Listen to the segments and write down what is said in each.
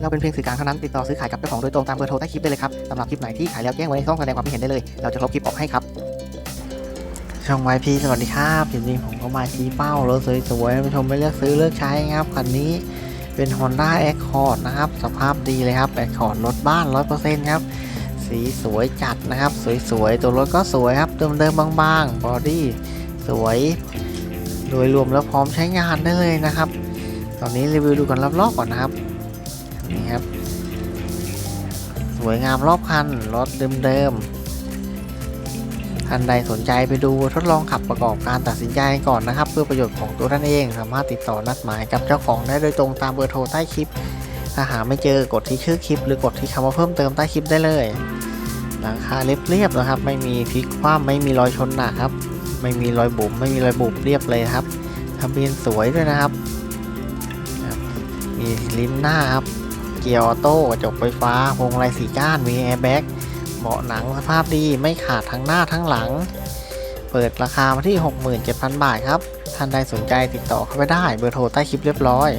เราเป็นเพียงสื่อกลางเท่านั้นติดต่อซื้อขายกับเจ้าของโดยตรงตามเบอร์โทรใต้คลิปได้เลยครับสำหรับคลิปไหนที่ขายแล้วแจ้งไว้ในช่องแสดงความคิดเห็นได้เลย เราจะลบคลิปออกให้ครับช่องไวพีสวัสดีครับจริงๆผมก็มาชี้เป้ารถสวยๆให้ผู้ชมไม่เลือกซื้อเลือกใช้ครับคันนี้เป็น Honda Accord นะครับ สภาพดีเลยครับ Accord รถบ้าน 100%ครับ สีสวยจัดนะครับ สวยๆ ตัวรถก็สวยครับ เดิมๆบางๆ บอดี้สวย โดยรวมแล้วพร้อมใช้งานได้เลยนะครับ ตอนนี้รีวิวดูกันรอบๆก่อนนะครับ นี่ครับ สวยงามรอบคัน รถเดิมๆท่านใดสนใจไปดูทดลองขับประกอบการตัดสินใจก่อนนะครับ เพื่อประโยชน์ของตัวท่านเอง สามารถติดต่อนัดหมายกับเจ้าของได้โดยตรงตามเบอร์โทรใต้คลิป ถ้าหาไม่เจอกดที่ชื่อคลิป หรือกดที่คำว่าเพิ่มเติมใต้คลิปได้เลยหลังคาเรียบๆนะครับ ไม่มีพลิกคว่ำไม่มีรอยชนหนักครับ ไม่มีรอยบุ๋มไม่มีรอยบุบเรียบเลยครับทะเบียนสวยด้วยนะครับครับมีลิ้นหน้าครับ เกียร์ออโต้กระจกไฟฟ้าพวงมาลัยสีก้านมีแอร์แบ็กเบาะหนังสภาพดีไม่ขาดทั้งหน้าทั้งหลัง เปิดราคามาที่ 67,000 บาทครับ ท่านใดสนใจติดต่อเข้าไปได้เบอร์โทรใต้คลิปเรียบร้อย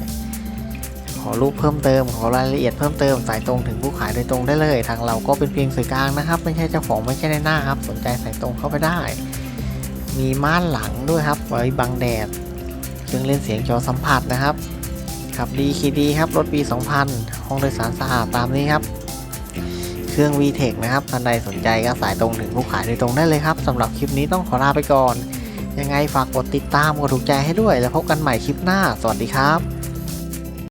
ขอรูปเพิ่มเติม ขอรายละเอียดเพิ่มเติมสายตรงถึงผู้ขายโดยตรงได้เลย ทางเราก็เป็นเพียงสื่อกลางนะครับ ไม่ใช่เจ้าของไม่ใช่ในหน้าครับ สนใจสายตรงเข้าไปได้ มีม่านหลังด้วยครับ ไว้บังแดดเครื่องเล่นเสียงจอสัมผัสนะครับ ขับดีคีดีครับ รถปี 2000 ห้องโดยสารสะอาดตามนี้ครับ เครื่อง VTEC นะครับท่านใดสนใจก็สายตรงถึงผู้ขายโดยตรงได้เลยครับสำหรับคลิปนี้ต้องขอลาไปก่อน ยังไงฝากกดติดตามกดถูกใจให้ด้วย แล้วพบกันใหม่คลิปหน้า สวัสดีครับ